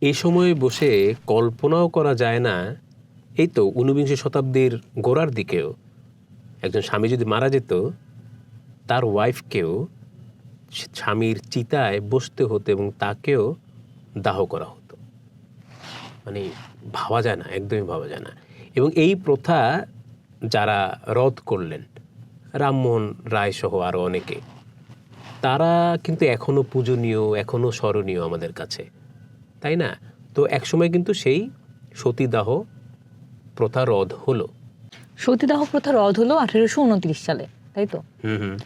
এ সময়ে বসে কল্পনাও করা যায় না এই তো ঊনবিংশ শতাব্দীর গোড়ার দিকেও। একজন স্বামী যদি মারা যেত, তার ওয়াইফকেও স্বামীর চিতায় বসতে হতো এবং তাকেও দাহ করা হতো। মানে ভাবা যায় না, একদমই ভাবা যায় না। এবং এই প্রথা যারা রদ করলেন, রামমোহন রায় সহ আরও অনেকে, তারা কিন্তু এখনও পূজনীয়, এখনও স্মরণীয় আমাদের কাছে। তাই না? তো একসময় কিন্তু সেই সতীদাহ প্রথা রদ হলো। সতীদাহ প্রথা রদ হলো আঠেরোশো উনত্রিশ সালে তাই তো? হুম হুম।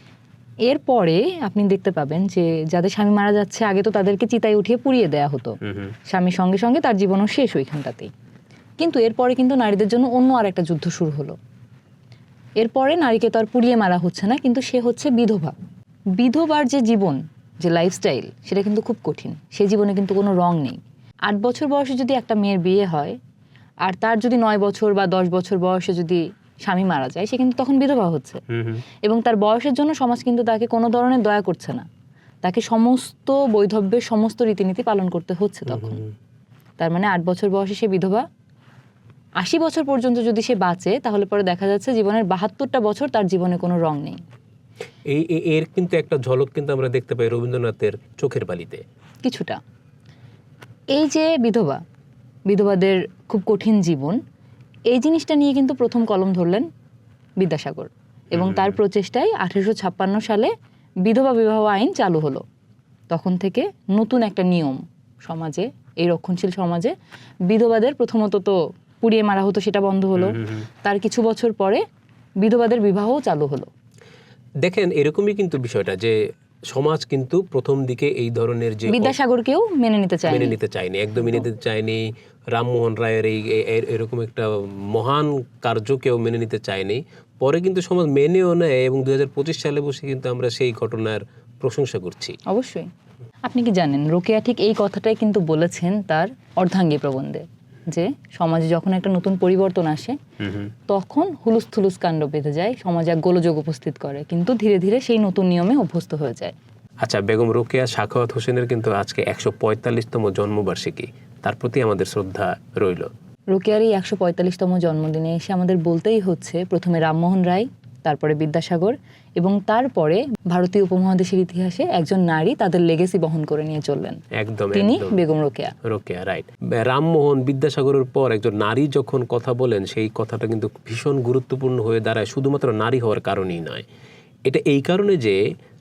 এরপরে আপনি দেখতে পাবেন যে যাদের স্বামী মারা যাচ্ছে আগে তো তাদেরকে চিতায় উঠিয়ে পুড়িয়ে দেয়া হতো। স্বামীর সঙ্গে সঙ্গে তার জীবনও শেষ ওইখানটাতেই। কিন্তু এরপরে কিন্তু নারীদের জন্য অন্য আর একটা যুদ্ধ শুরু হলো। এরপরে নারীকে তো আর পুড়িয়ে মারা হচ্ছে না কিন্তু সে হচ্ছে বিধবা। বিধবার যে জীবন যে লাইফস্টাইল সেটা কিন্তু খুব কঠিন। সে জীবনে কিন্তু কোনো রং নেই। আট বছর বয়সে যদি একটা মেয়ের বিয়ে হয় আর তার যদি নয় বছর বা দশ বছর বয়সে যদি স্বামী মারা যায় সে কিন্তু তখন বিধবা হচ্ছে। এবং তার বয়সের জন্য সমাজ কিন্তু তাকে কোনো ধরনের দয়া করছে না। তাকে সমস্ত বৈধব্যের সমস্ত রীতিনীতি পালন করতে হচ্ছে তখন। তার মানে আট বছর বয়সে সে বিধবা। আশি বছর পর্যন্ত যদি সে বাঁচে তাহলে পরে দেখা যাচ্ছে জীবনের বাহাত্তরটা বছর তার জীবনে কোনো রং নেই। এই এর কিন্তু একটা ঝলক কিন্তু আমরা দেখতে পাই রবীন্দ্রনাথের চোখের বালিতে। কিছুটা। এই যে বিধবা বিধবাদের খুব কঠিন জীবন এই জিনিসটা নিয়ে কিন্তু প্রথম কলম ধরলেন বিদ্যাসাগর এবং তার প্রচেষ্টায় আঠেরোশো ছাপ্পান্ন সালে বিধবা বিবাহ আইন চালু হলো। তখন থেকে নতুন একটা নিয়ম সমাজে এই রক্ষণশীল সমাজে বিধবাদের প্রথমত তো পুড়িয়ে মারা হতো সেটা বন্ধ হলো। তার কিছু বছর পরে বিধবাদের বিবাহও চালু হলো। দেখেন এরকমই কিন্তু বিষয়টা যে সমাজ কিন্তু প্রথম দিকে এই ধরনের যে বিদ্যাসাগরকেও মেনে নিতে চায় মেনে নিতে চায়নি একদমই নিতে চায়নি। রামমোহন রায়ের এই এরকম একটা মহান কার্যকেও মেনে নিতে চায়নি। পরে কিন্তু সমাজ মেনেও নেয় এবং দু হাজার পঁচিশ সালে বসে কিন্তু আমরা সেই ঘটনার প্রশংসা করছি। অবশ্যই। আপনি কি জানেন রোকেয়া ঠিক এই কথাটাই কিন্তু বলেছেন তার অর্ধাঙ্গী প্রবন্ধে। যে সমাজে যখন একটা নতুন পরিবর্তন আসে তখন হুলুস থুলুস কাণ্ড বেঁধে যায় সমাজ এক গোলযোগ উপস্থিত করে কিন্তু ধীরে ধীরে সেই নতুন নিয়মে অভ্যস্ত হয়ে যায়। আচ্ছা বেগম রোকেয়া সাখাওয়াত হোসেনের কিন্তু আজকে একশো পঁয়তাল্লিশতম জন্মবার্ষিকী। তার প্রতি আমাদের শ্রদ্ধা রইল। রোকেয়ার এই একশো পঁয়তাল্লিশতম জন্মদিনে এসে আমাদের বলতেই হচ্ছে প্রথমে রামমোহন রায় তারপরে বিদ্যাসাগর এবং তারপরে ভারতীয় উপমহাদেশের ইতিহাসে একজন নারী তাদের লেগেসি বহন করে নিয়ে চললেন। একদম তিনি বেগম রোকেয়া। রোকেয়া রাইট রামমোহন বিদ্যাসাগরের পর একজন নারী যখন কথা বলেন সেই কথাটা কিন্তু ভীষণ গুরুত্বপূর্ণ হয়ে দাঁড়ায় শুধুমাত্র নারী হওয়ার কারণেই নয়। এটা এই কারণে যে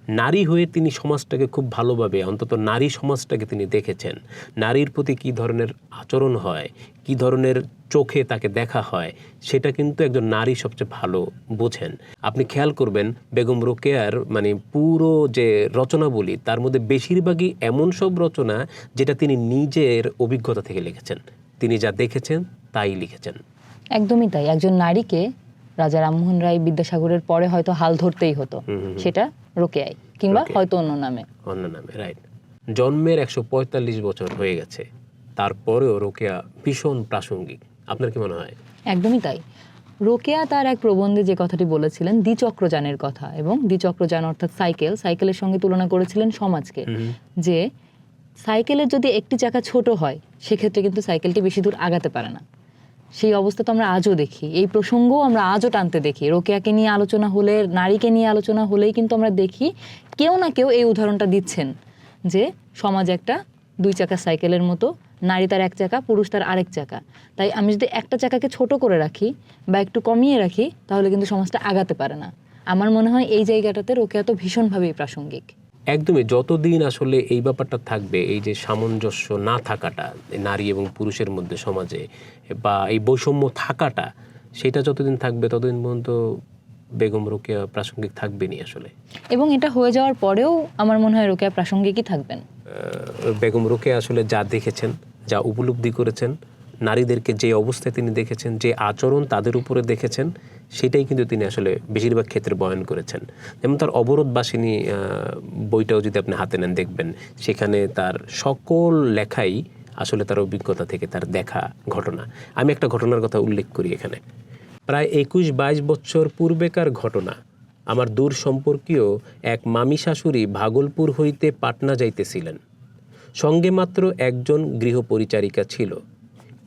নারী হয়ে তিনি সমাজটাকে খুব ভালোভাবে, অন্তত নারী সমাজটাকে তিনি দেখেছেন। নারীর প্রতি কী ধরনের আচরণ হয়, কি ধরনের চোখে তাকে দেখা হয়, সেটা কিন্তু একজন নারী সবচেয়ে ভালো বোঝেন। আপনি খেয়াল করবেন, বেগম রোকেয়ার মানে পুরো যে রচনাবলী, তার মধ্যে বেশিরভাগই এমন সব রচনা যেটা তিনি নিজের অভিজ্ঞতা থেকে লিখেছেন। তিনি যা দেখেছেন, তাই লিখেছেন। একদমই তাই। একজন নারীকে রাজা রামমোহন রায় বিদ্যাসাগরের পরে হয়তো হাল ধরতেই হতো। সেটা রোকেয়াই কিংবা। হয়তো অন্য নামে। অন্য নামে রাইট জন্মের একশো পঁয়তাল্লিশ বছর হয়ে গেছে তারপরেও রোকেয়া ভীষণ প্রাসঙ্গিক। আপনার কি মনে হয়? একদমই তাই। রোকেয়া তার এক প্রবন্ধে যে কথাটি বলেছিলেন দ্বিচক্রযানের কথা এবং দ্বিচক্রযান অর্থাৎ সাইকেল সাইকেলের সঙ্গে তুলনা করেছিলেন সমাজকে যে সাইকেলের যদি একটি চাকা ছোট হয় সেক্ষেত্রে কিন্তু সাইকেলটি বেশি দূর আগাতে পারে না। সেই অবস্থা তো আমরা আজও দেখি। এই প্রসঙ্গও আমরা আজও টানতে দেখি। রোকেয়াকে নিয়ে আলোচনা হলে, নারীকে নিয়ে আলোচনা হলেই কিন্তু আমরা দেখি কেউ না কেউ এই উদাহরণটা দিচ্ছেন যে সমাজ একটা দুই চাকা সাইকেলের মতো, নারী তার এক চাকা, পুরুষ তার আরেক চাকা। তাই আমি যদি একটা চাকাকে ছোট করে রাখি বা একটু কমিয়ে রাখি, তাহলে কিন্তু সমাজটা আগাতে পারে না। আমার মনে হয় এই জায়গাটাতে রোকেয়া তো ভীষণভাবেই প্রাসঙ্গিক। একদমই যতদিন আসলে এই ব্যাপারটা থাকবে এই যে সামঞ্জস্য না থাকাটা নারী এবং পুরুষের মধ্যে সমাজে বা এই বৈষম্য থাকাটা সেটা যতদিন থাকবে ততদিন পর্যন্ত বেগম রোকেয়া প্রাসঙ্গিক থাকবেনি আসলে। এবং এটা হয়ে যাওয়ার পরেও আমার মনে হয় রোকেয়া প্রাসঙ্গিকই থাকবেন। বেগম রোকেয়া আসলে যা দেখেছেন যা উপলব্ধি করেছেন নারীদেরকে যে অবস্থায় তিনি দেখেছেন, যে আচরণ তাদের উপরে দেখেছেন, সেটাই কিন্তু তিনি আসলে বেশিরভাগ ক্ষেত্রে বয়ন করেছেন। যেমন তার অবরোধবাসিনী বইটাও যদি আপনি হাতে নেন দেখবেন, সেখানে তার সকল লেখাই আসলে তার অভিজ্ঞতা থেকে তার দেখা ঘটনা। আমি একটা ঘটনার কথা উল্লেখ করি এখানে। প্রায় একুশ বাইশ বছর পূর্বেকার ঘটনা। আমার দূর সম্পর্কীয় এক মামি শাশুড়ি ভাগলপুর হইতে পাটনা যাইতেছিলেন। সঙ্গে মাত্র একজন গৃহপরিচারিকা ছিল।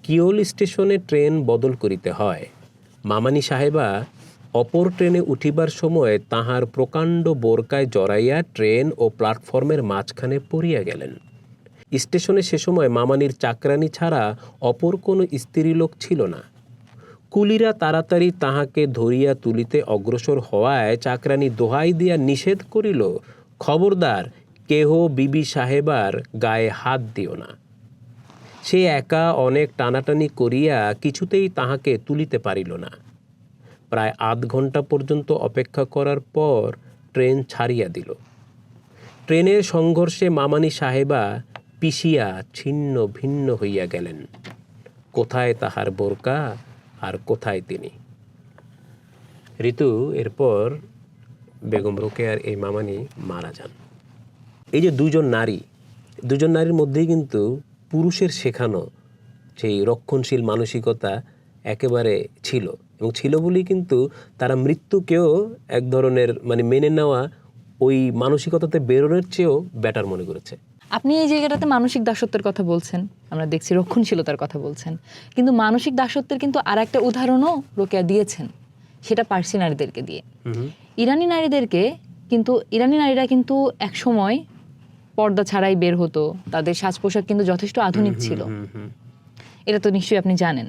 কিওল স্টেশনে ট্রেন বদল করিতে হয়। মামানি সাহেবা অপর ট্রেনে উঠিবার সময় তাহার প্রকাণ্ড বোরকায় জড়াইয়া ট্রেন ও প্ল্যাটফর্মের মাঝখানে পড়িয়া গেলেন। স্টেশনে সে সময় মামানির চাকরানি ছাড়া অপর কোনো স্ত্রীলোক ছিল না। কুলিরা তাড়াতাড়ি তাহাকে ধরিয়া তুলিতে অগ্রসর হওয়ায় চাকরানি দোহাই দিয়া নিষেধ করিল, খবরদার, কেহ বিবি সাহেবার গায়ে হাত দিও না। সে একা অনেক টানাটানি করিয়া কিছুতেই তাহাকে তুলিতে পারিল না। প্রায় আধ ঘণ্টা পর্যন্ত অপেক্ষা করার পর ট্রেন ছাড়িয়া দিল। ট্রেনের সংঘর্ষে মামানি সাহেবা পিষিয়া ছিন্ন ভিন্ন হইয়া গেলেন। কোথায় তাহার বোরকা আর কোথায় তিনি? ঋতু, এরপর বেগম রোকেয়ার এই মামানি মারা যান। এই যে দুজন নারী, দুজন নারীর মধ্যেই কিন্তু পুরুষের শেখানো সেই রক্ষণশীল মানসিকতা একেবারে ছিল এবং ছিল বলেই কিন্তু তারা মৃত্যুকেও এক ধরনের মানে মেনে নেওয়া ওই মানসিকতাতে বেরোনোর চেয়েও বেটার মনে করেছে। আপনি এই জায়গাটাতে মানসিক দাসত্বের কথা বলছেন আমরা দেখছি রক্ষণশীলতার কথা বলছেন কিন্তু মানসিক দাসত্বের কিন্তু আর একটা উদাহরণও রোকেয়া দিয়েছেন সেটা পার্সি নারীদেরকে দিয়ে। ইরানি নারীদেরকে কিন্তু ইরানি নারীরা কিন্তু এক সময় পর্দা ছাড়াই বের হতো। তাদের সাজ পোশাক কিন্তু যথেষ্ট আধুনিক ছিল। এটা তো নিশ্চয়ই আপনি জানেন।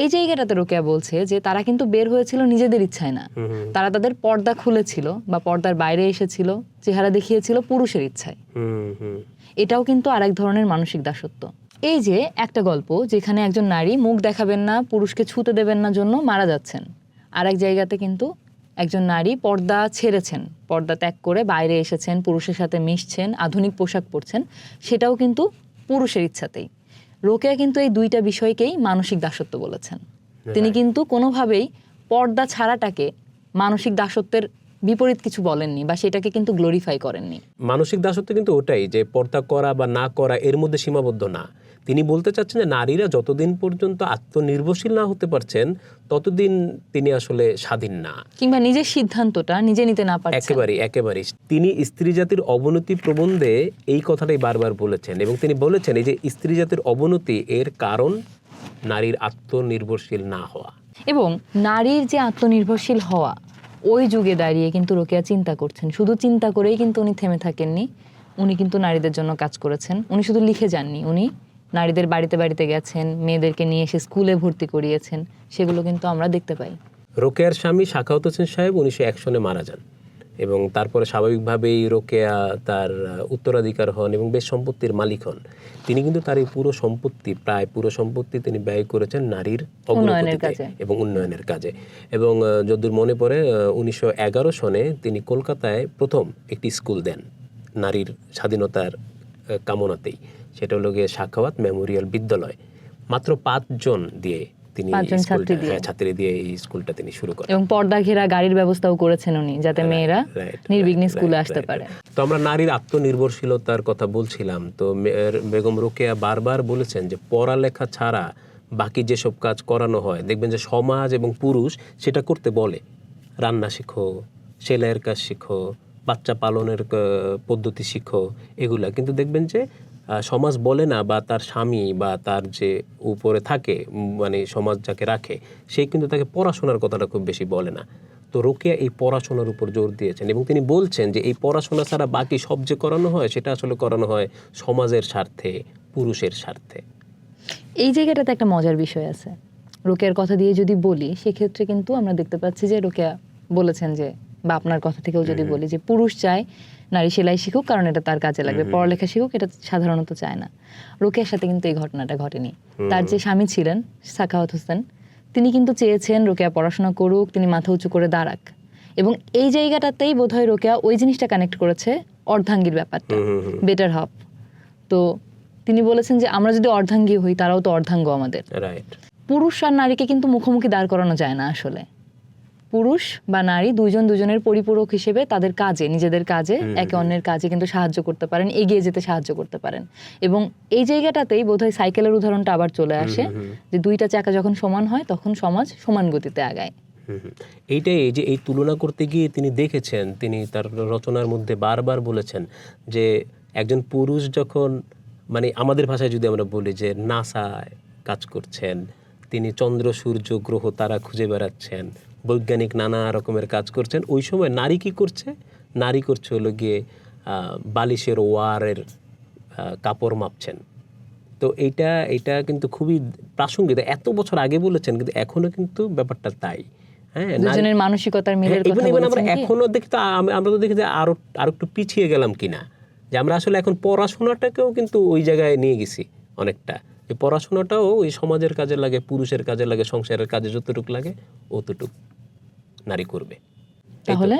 এই জায়গাটাতে রোকেয়া বলছে যে তারা কিন্তু বের হয়েছিল নিজেদের ইচ্ছায় না। তারা তাদের পর্দা খুলেছিল বা পর্দার বাইরে এসেছিল চেহারা দেখিয়েছিল পুরুষের ইচ্ছায়। এটাও কিন্তু আরেক ধরনের মানসিক দাসত্ব। এই যে একটা গল্প যেখানে একজন নারী মুখ দেখাবেন না পুরুষকে ছুতে দেবেন না জন্য মারা যাচ্ছেন। আর এক জায়গাতে কিন্তু একজন নারী পর্দা ছেড়েছেন পর্দা ত্যাগ করে বাইরে এসেছেন পুরুষের সাথে মিশছেন আধুনিক পোশাক পরছেন সেটাও কিন্তু পুরুষের ইচ্ছাতেই। রোকেয়া কিন্তু এই দুইটা বিষয়কেই মানসিক দাসত্ব বলেছেন। তিনি কিন্তু কোনোভাবেই পর্দা ছাড়াটাকে মানসিক দাসত্বের বিপরীত কিছু বলেননি বা সেটাকে কিন্তু গ্লোরিফাই করেননি। মানসিক দাসত্ব কিন্তু ওটাই যে পর্দা করা বা না করা এর মধ্যে সীমাবদ্ধ না। তিনি বলতে চাচ্ছেন যে নারীরা যতদিন পর্যন্ত আত্মনির্ভরশীল না হতে পারছেন ততদিন তিনি আসলে স্বাধীন না। কিংবা নিজের সিদ্ধান্তটা নিজে নিতে না পারছেন। একেবারে একেবারে তিনি স্ত্রী জাতির অবনতি প্রবন্ধে এই কথাটাই বারবার বলেছেন এবং তিনি বলেছেন এই যে স্ত্রী জাতির অবনতি এর কারণ নারীর আত্মনির্ভরশীল না হওয়া। এবং নারীর যে আত্মনির্ভরশীল হওয়া ওই যুগে দাঁড়িয়ে কিন্তু রোকেয়া চিন্তা করছেন। শুধু চিন্তা করেই কিন্তু উনি থেমে থাকেননি উনি কিন্তু নারীদের জন্য কাজ করেছেন। উনি শুধু লিখে যাননি উনি নারীদের বাড়িতে বাড়িতে গেছেন মেয়েদেরকে নিয়ে এসে স্কুলে ভর্তি করিয়েছেন সেগুলো কিন্তু আমরা দেখতে পাই। রোকেয়ার স্বামী শাখাউত হোসেন সাহেব উনিশশো এক সনে মারা যান। এবং তারপরে স্বাভাবিকভাবেই রোকেয়া তার উত্তরাধিকার হন এবং বেশ সম্পত্তির মালিক হন। তিনি কিন্তু তার এই পুরো সম্পত্তি প্রায় পুরো সম্পত্তি তিনি ব্যয় করেছেন নারীর অগ্রগতিতে কাজে। এবং উন্নয়নের কাজে। এবং যদ্দূর মনে পড়ে উনিশশো এগারো সনে তিনি কলকাতায় প্রথম একটি স্কুল দেন নারীর স্বাধীনতার কামনাতেই। সেটা হলো গিয়ে সাখাওয়াত মেমোরিয়াল বিদ্যালয়। মাত্র পাঁচজন দিয়ে তিনি ছাত্রী দিয়ে। হ্যাঁ, ছাত্রী দিয়ে এই স্কুলটা তিনি শুরু করেন। এবং পর্দা ঘেরা গাড়ির ব্যবস্থাও করেছেন উনি যাতে মেয়েরা নির্বিঘ্নে স্কুলে আসতে পারে। তো আমরা নারীর আত্মনির্ভরশীলতার কথা বলছিলাম। তো বেগম রোকেয়া বারবার বলেছেন যে পড়ালেখা ছাড়া বাকি যেসব কাজ করানো হয় দেখবেন যে সমাজ এবং পুরুষ সেটা করতে বলে। রান্না শিখো সেলাইয়ের কাজ শিখো বাচ্চা পালনের পদ্ধতি শিখো এগুলা। কিন্তু দেখবেন যে সমাজ বলে না বা তার স্বামী বা তার যে উপরে থাকে মানে সমাজ যাকে রাখে, সে কিন্তু তাকে পড়াশোনার কথাটা খুব বেশি বলে না। তো রোকেয়া এই পড়াশোনার উপর জোর দিয়েছেন এবং তিনি বলছেন যে, এই পড়াশোনা ছাড়া বাকি সব যে করানো হয়, সেটা আসলে করানো হয় সমাজের স্বার্থে, পুরুষের স্বার্থে। এই জায়গাটাতে একটা মজার বিষয় আছে। রোকেয়ার কথা দিয়ে যদি বলি, সেক্ষেত্রে কিন্তু আমরা দেখতে পাচ্ছি যে, রোকেয়া বলেছেন যে বা আপনার কথা থেকেও যদি বলি যে পুরুষ চায় নারী সেলাই শিখুক কারণ এটা তার কাজে লাগবে। পড়ালেখা শিখুক এটা সাধারণত চায় না। রোকেয়ার সাথে কিন্তু এই ঘটনাটা ঘটেনি। তার যে স্বামী ছিলেন সাখাওয়াত হোসেন তিনি কিন্তু চেয়েছেন রোকেয়া পড়াশোনা করুক তিনি মাথা উঁচু করে দাঁড়াক। এবং এই জায়গাটাতেই বোধহয় রোকেয়া ওই জিনিসটা কানেক্ট করেছে অর্ধাঙ্গীর ব্যাপারটা বেটার হাফ তো তিনি বলেছেন যে আমরা যদি অর্ধাঙ্গী হই তারাও তো অর্ধাঙ্গ আমাদের। পুরুষ আর নারীকে কিন্তু মুখোমুখি দাঁড় করানো যায় না আসলে। পুরুষ বা নারী দুইজন দুজনের পরিপূরক হিসেবে তাদের কাজে নিজেদের কাজে একে অন্যের কাজে কিন্তু সাহায্য করতে পারেন এগিয়ে যেতে সাহায্য করতে পারেন। এবং এই জায়গাটাতেই বোধহয় সাইকেলের উদাহরণটা আবার চলে আসে যে দুইটা চাকা যখন সমান হয় তখন সমাজ সমান গতিতে আগায়। এইটাই এই যে এই তুলনা করতে গিয়ে তিনি দেখেছেন তিনি তার রচনার মধ্যে বারবার বলেছেন যে একজন পুরুষ যখন মানে আমাদের ভাষায় যদি আমরা বলি যে নাসায় কাজ করছেন তিনি চন্দ্র সূর্য গ্রহ তারা খুঁজে বেড়াচ্ছেন বৈজ্ঞানিক নানা রকমের কাজ করছেন। ওই সময় নারী কি করছে? নারী করছে হলো গিয়ে বালিশের ওয়ারের কাপড় মাপছেন। তো এইটা এটা কিন্তু খুবই প্রাসঙ্গিক। এত বছর আগে বলেছেন কিন্তু এখনও কিন্তু ব্যাপারটা তাই। হ্যাঁ দুজনের মানসিকতার মিলের হ্যাঁ, কথা আমরা এখনও দেখি তো আমরা তো দেখি যে আরও আরও একটু পিছিয়ে গেলাম কিনা। যে আমরা আসলে এখন পড়াশোনাটাকেও কিন্তু ওই জায়গায় নিয়ে গেছি অনেকটা। যে পড়াশোনাটাও ওই সমাজের কাজে লাগে পুরুষের কাজে লাগে সংসারের কাজে যতটুকু লাগে অতটুকু নারী করবে। তাহলে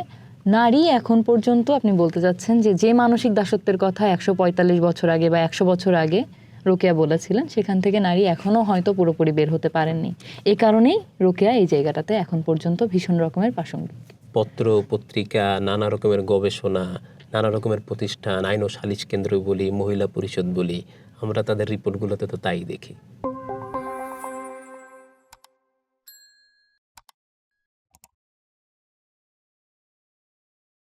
নারী এখন পর্যন্ত আপনি বলতে যাচ্ছেন যে যে মানসিক দাসত্বের কথা একশো পঁয়তাল্লিশ বছর আগে বা একশো বছর আগে রোকেয়া বলেছিলেন সেখান থেকে নারী এখনও হয়তো পুরোপুরি বের হতে পারেননি। এ কারণেই রোকেয়া এই জায়গাটাতে এখন পর্যন্ত ভীষণ রকমের প্রাসঙ্গিক। পত্র পত্রিকা নানা রকমের গবেষণা নানা রকমের প্রতিষ্ঠান আইন ও সালিশ কেন্দ্র বলি মহিলা পরিষদ বলি আমরা তাদের রিপোর্টগুলোতে তো তাই দেখি।